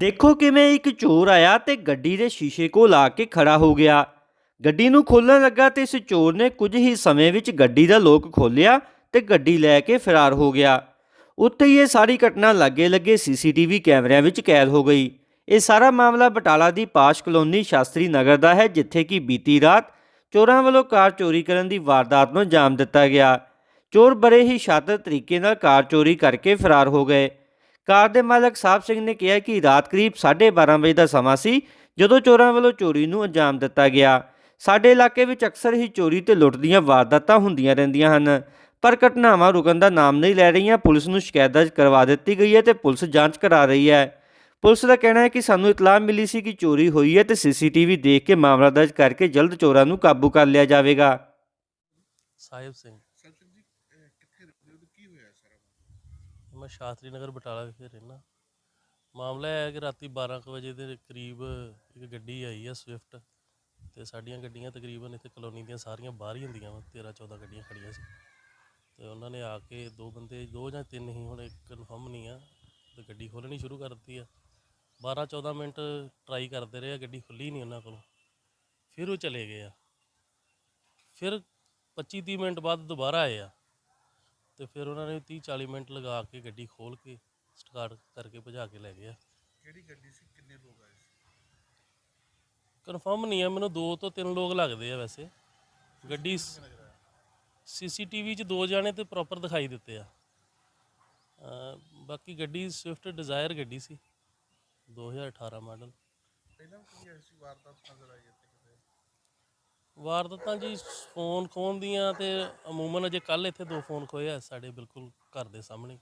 ਦੇਖੋ ਕਿਵੇਂ ਇੱਕ ਚੋਰ ਆਇਆ ਤੇ ਗੱਡੀ ਦੇ ਸ਼ੀਸ਼ੇ ਕੋਲ ਆ ਕੇ ਖੜਾ ਹੋ ਗਿਆ। ਗੱਡੀ ਨੂੰ ਖੋਲਣ ਲੱਗਾ ਤੇ ਇਸ ਚੋਰ ਨੇ ਕੁਝ ਹੀ ਸਮੇਂ ਵਿੱਚ ਗੱਡੀ ਦਾ ਲੋਕ ਖੋਲ੍ਹਿਆ ਤੇ ਗੱਡੀ ਲੈ ਕੇ ਫਰਾਰ ਹੋ ਗਿਆ। ਉੱਥੇ ਹੀ ਇਹ ਸਾਰੀ ਘਟਨਾ ਲੱਗੇ ਲੱਗੇ ਸੀਸੀਟੀਵੀ ਕੈਮਰਿਆਂ ਵਿੱਚ ਕੈਦ ਹੋ ਗਈ। ਇਹ ਸਾਰਾ ਮਾਮਲਾ ਬਟਾਲਾ ਦੀ ਪਾਸ਼ ਕਲੋਨੀ ਸ਼ਾਸਤਰੀ ਨਗਰ ਦਾ ਹੈ, ਜਿੱਥੇ ਕਿ ਬੀਤੀ ਰਾਤ ਚੋਰਾਂ ਵੱਲੋਂ ਕਾਰ ਚੋਰੀ ਕਰਨ ਦੀ ਵਾਰਦਾਤ ਨੂੰ ਅੰਜਾਮ ਦਿੱਤਾ ਗਿਆ। ਚੋਰ ਬੜੇ ਹੀ ਸ਼ਾਤਰ ਤਰੀਕੇ ਨਾਲ ਕਾਰ ਚੋਰੀ ਕਰਕੇ ਫਰਾਰ ਹੋ ਗਏ। ਕਾਰ ਦੇ ਮਾਲਕ ਸਾਹਿਬ ਸਿੰਘ ਨੇ ਕਿਹਾ ਕਿ ਰਾਤ ਕਰੀਬ 12:30 ਵਜੇ ਦਾ ਸਮਾਂ ਸੀ, ਜਦੋਂ ਚੋਰਾਂ ਵੱਲੋਂ ਚੋਰੀ ਨੂੰ ਅੰਜਾਮ ਦਿੱਤਾ ਗਿਆ। ਸਾਡੇ ਇਲਾਕੇ ਵਿੱਚ ਅਕਸਰ ਹੀ ਚੋਰੀ ਤੇ ਲੁੱਟ ਦੀਆਂ ਵਾਰਦਾਤਾਂ ਹੁੰਦੀਆਂ ਰਹਿੰਦੀਆਂ ਹਨ, ਪਰ ਘਟਨਾਵਾਂ ਰੁਕਣ ਦਾ ਨਾਮ ਨਹੀਂ ਲੈ ਰਹੀਆਂ, ਪੁਲਿਸ ਨੂੰ ਸ਼ਿਕਾਇਤ ਦਰਜ ਕਰਵਾ ਦਿੱਤੀ ਗਈ ਹੈ ਤੇ ਪੁਲਿਸ ਜਾਂਚ ਕਰਾ ਰਹੀ ਹੈ। ਪੁਲਿਸ ਦਾ ਕਹਿਣਾ ਹੈ ਕਿ ਸਾਨੂੰ ਇਤਲਾਹ ਮਿਲੀ ਸੀ ਕਿ ਚੋਰੀ ਹੋਈ ਹੈ ਤੇ ਸੀਸੀਟੀਵੀ ਦੇਖ ਕੇ ਮਾਮਲਾ ਦਰਜ ਕਰਕੇ ਜਲਦ ਚੋਰਾਂ ਨੂੰ ਕਾਬੂ ਕਰ ਲਿਆ ਜਾਵੇਗਾ। ਸਾਹਿਬ ਸਿੰਘ ਸਾਹਿਬ ਸਿੰਘ ਜੀ ਇਹ ਕਿੱਥੇ ਰਹਿੰਦੇ ਹੋ ਤੇ ਕੀ ਹੋਇਆ ਸਾਰਾ ਮਾਮਲਾ? ਮੈਂ ਸ਼ਾਸਤਰੀ ਨਗਰ ਬਟਾਲਾ ਵਿਖੇ ਰਹਿਣਾ ਮਾਮਲਾ ਇਹ ਹੈ ਕਿ ਰਾਤੀ 12 ਕੁ ਵਜੇ ਦੇ ਕਰੀਬ ਇੱਕ ਗੱਡੀ ਆਈ ਹੈ ਸਵਿਫਟ ਤੇ ਸਾਡੀਆਂ ਗੱਡੀਆਂ ਤਕਰੀਬਨ ਇੱਥੇ ਕਲੋਨੀ ਦੀਆਂ ਸਾਰੀਆਂ ਬਾਹਰ ਹੀ ਹੁੰਦੀਆਂ ਵਾ 13 14 ਗੱਡੀਆਂ ਖੜੀਆਂ ਸੀ। ਤੇ ਉਹਨਾਂ ਨੇ ਆ ਕੇ ਦੋ ਬੰਦੇ ਦੋ ਜਾਂ ਤਿੰਨ ਹੀ ਹੁਣ ਕਨਫਰਮ ਨਹੀਂ ਆ ਤੇ ਗੱਡੀ ਖੋਲ੍ਹਣੀ ਸ਼ੁਰੂ ਕਰ ਦਿੱਤੀ ਆ। 12 14 ਮਿੰਟ ਟਰਾਈ ਕਰਦੇ ਰਹੇ ਆ, ਗੱਡੀ ਖੁੱਲੀ ਨਹੀਂ ਉਹਨਾਂ ਕੋਲੋਂ। ਫਿਰ ਉਹ ਚਲੇ ਗਏ ਆ। ਫਿਰ 25 30 ਮਿੰਟ ਬਾਅਦ ਦੁਬਾਰਾ ਆਏ ਆ। ਤੇ ਫਿਰ ਉਹਨਾਂ ਨੇ 30 40 ਮਿੰਟ ਲਗਾ ਕੇ ਗੱਡੀ ਖੋਲ ਕੇ ਸਟਾਰਟ ਕਰਕੇ ਭਜਾ ਕੇ ਲੈ ਗਏ ਆ ਕਿਹੜੀ ਗੱਡੀ ਸੀ? ਕਿੰਨੇ ਲੋਕ ਆਏ ਸੀ? ਕਨਫਰਮ ਨਹੀਂ ਹੈ ਮੈਨੂੰ ਦੋ ਤੋਂ ਤਿੰਨ ਲੋਕ ਲੱਗਦੇ ਆ ਵੈਸੇ। ਗੱਡੀ ਸੀਸੀਟੀਵੀ 'ਚ ਦੋ ਜਾਣੇ ਤੇ ਪ੍ਰੋਪਰ ਦਿਖਾਈ ਦਿੱਤੇ ਆ। ਅਹ ਬਾਕੀ ਗੱਡੀ ਸਵਿਫਟ ਡਿਜ਼ਾਇਰ ਗੱਡੀ ਸੀ। 2018 ਮਾਡਲ ਪਹਿਲਾਂ ਵੀ ਕਦੀ ਐਸੀ ਵਾਰਦਾਤ ਨਜ਼ਰ ਆਈ ਇੱਥੇ? ਵਾਰਦਾਤਾਂ ਜੀ ਫੋਨ ਖੋਣ ਦੀਆਂ ਤੇ ਅਮੂਮਨ ਅਜੇ ਕੱਲ ਇੱਥੇ ਦੋ ਫੋਨ ਖੋਏ ਆ ਸਾਡੇ ਬਿਲਕੁਲ ਘਰ ਦੇ ਸਾਹਮਣੇ।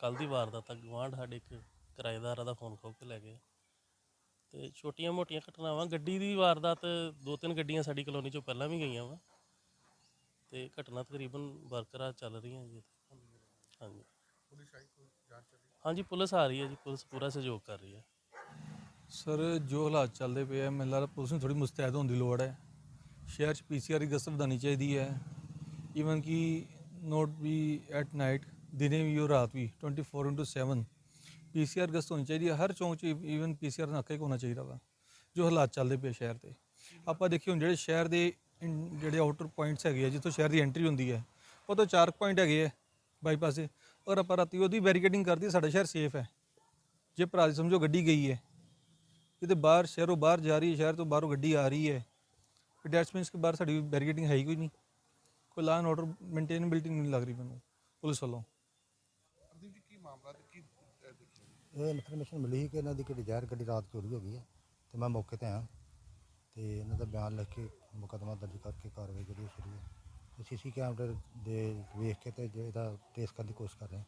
ਕੱਲ ਦੀ ਵਾਰਦਾਤ ਆ ਗਵਾਂਢ ਸਾਡੇ ਇੱਕ ਕਿਰਾਏਦਾਰ ਦਾ ਫੋਨ ਖੋ ਕੇ ਲੈ ਗਏ। ਤੇ ਛੋਟੀਆਂ ਮੋਟੀਆਂ ਘਟਨਾਵਾਂ ਗੱਡੀ ਦੀ ਵਾਰਦਾਤ ਦੋ ਤਿੰਨ ਗੱਡੀਆਂ ਸਾਡੀ ਕਲੋਨੀ ਚੋਂ ਪਹਿਲਾਂ ਵੀ ਗਈਆਂ ਵਾ। ਤੇ ਘਟਨਾ ਤਕਰੀਬਨ ਬਰਕਰਾਰ ਚੱਲ ਰਹੀਆਂ ਜੀ ਇੱਥੇ। ਹਾਂਜੀ। ਪੁਲਿਸ ਆਈ ਕੋਈ ਜਾਂਚ ਚੱਲੀ? ਹਾਂਜੀ ਪੁਲਿਸ ਆ ਰਹੀ ਹੈ ਜੀ ਪੁਲਿਸ ਪੂਰਾ ਸਹਿਯੋਗ ਕਰ ਰਹੀ ਹੈ। ਸਰ ਜੋ ਹਾਲਾਤ ਚੱਲਦੇ ਪਏ ਆ ਮੈਨੂੰ ਲੱਗਦਾ ਪੁਲਿਸ ਨੂੰ ਥੋੜੀ ਮੁਸਤੈਦ ਹੋਣ ਦੀ ਲੋੜ ਹੈ। ਸ਼ਹਿਰ 'ਚ ਪੀਸੀਆਰ ਦੀ ਗਸ਼ਤ ਵਧਾਉਣੀ ਚਾਹੀਦੀ ਹੈ। ਈਵਨ ਕਿ ਨੋਟ ਵੀ ਐਟ ਨਾਈਟ ਦਿਨੇ ਵੀ ਔਰ ਰਾਤ ਵੀ 24/7 ਪੀਸੀਆਰ ਗਸ਼ਤ ਹੋਣੀ ਚਾਹੀਦੀ ਹੈ। ਹਰ ਚੌਂਕ 'ਚ ਈਵਨ ਪੀਸੀਆਰ ਨਾਕਾ ਹੀ ਹੋਣਾ ਚਾਹੀਦਾ ਵਾ, ਜੋ ਹਾਲਾਤ ਚੱਲਦੇ ਪਏ ਸ਼ਹਿਰ ਤੇ ਆਪਾਂ ਦੇਖੀਏ ਹੁਣ ਜਿਹੜੇ ਸ਼ਹਿਰ ਦੇ ਇਨ- ਜਿਹੜੇ ਆਊਟਰ ਪੁਆਇੰਟਸ ਹੈਗੇ ਆ, ਜਿੱਥੋਂ ਸ਼ਹਿਰ ਦੀ ਐਂਟਰੀ ਹੁੰਦੀ ਹੈ, ਉਹ ਤੋਂ ਚਾਰ ਪੁਆਇੰਟ ਹੈਗੇ ਆ ਬਾਈਪਾਸ ਦੇ। ਔਰ ਆਪਾਂ ਰਾਤੀ ਉਹਦੀ ਬੈਰੀਕੇਡਿੰਗ ਕਰਦੀ ਸਾਡਾ ਸ਼ਹਿਰ ਸੇਫ ਹੈ। ਜੇ ਭਰਾ ਸਮਝੋ ਗੱਡੀ ਗਈ ਹੈ, ਕਿਤੇ ਬਾਹਰ ਸ਼ਹਿਰੋਂ ਬਾਹਰ ਜਾ ਰਹੀ ਹੈ, ਸ਼ਹਿਰ ਤੋਂ ਬਾਹਰੋਂ ਗੱਡੀ ਆ ਰਹੀ ਹੈ ਪੈਡੈਸਟਰੀਅਨਸ ਕੇ ਬਾਹਰ ਸਾਡੀ ਬੈਰੀਕੇਡਿੰਗ ਹੈ ਹੀ ਕੋਈ ਨਹੀਂ। ਕੋਈ ਲਾਅ ਐਂਡ ਆਰਡਰ ਮੇਨਟੇਨੇਬਿਲਟੀ ਨਹੀਂ ਲੱਗ ਰਹੀ ਮੈਨੂੰ ਪੁਲਿਸ ਵੱਲੋਂ। ਹਰਦੀਪ ਜੀ ਕੀ ਮਾਮਲਾ ਤੇ ਕੀ ਅਹ, ਦੇਖਿਆ? ਜੀ? ਇਹ ਇਨਫੋਰਮੇਸ਼ਨ ਮਿਲੀ ਸੀ ਕਿ ਇਹਨਾਂ ਦੀ ਕਿਹੜੀ ਜ਼ਹਿਰ ਗੱਡੀ ਰਾਤ ਚੋਰੀ ਹੋ ਗਈ ਹੈ ਤੇ ਮੈਂ ਮੌਕੇ ਤੇ ਆਇਆ। ਤੇ ਇਹਨਾਂ ਦਾ ਬਿਆਨ ਲਿਖ ਕੇ ਮੁਕੱਦਮਾ ਦਰਜ ਕਰਕੇ ਕਾਰਵਾਈ ਜਿਹੜੀ ਉਹ ਸ਼ੁਰੂ ਹੈ ਸੀਸੀ ਕੈਮਰੇ ਦੇ ਵੇਖ ਕੇ ਤੇ ਜੇ ਇਹਦਾ ਟ੍ਰੇਸ ਕਰਨ ਦੀ ਕੋਸ਼ਿਸ਼ ਕਰ ਰਹੇ ਹਾਂ।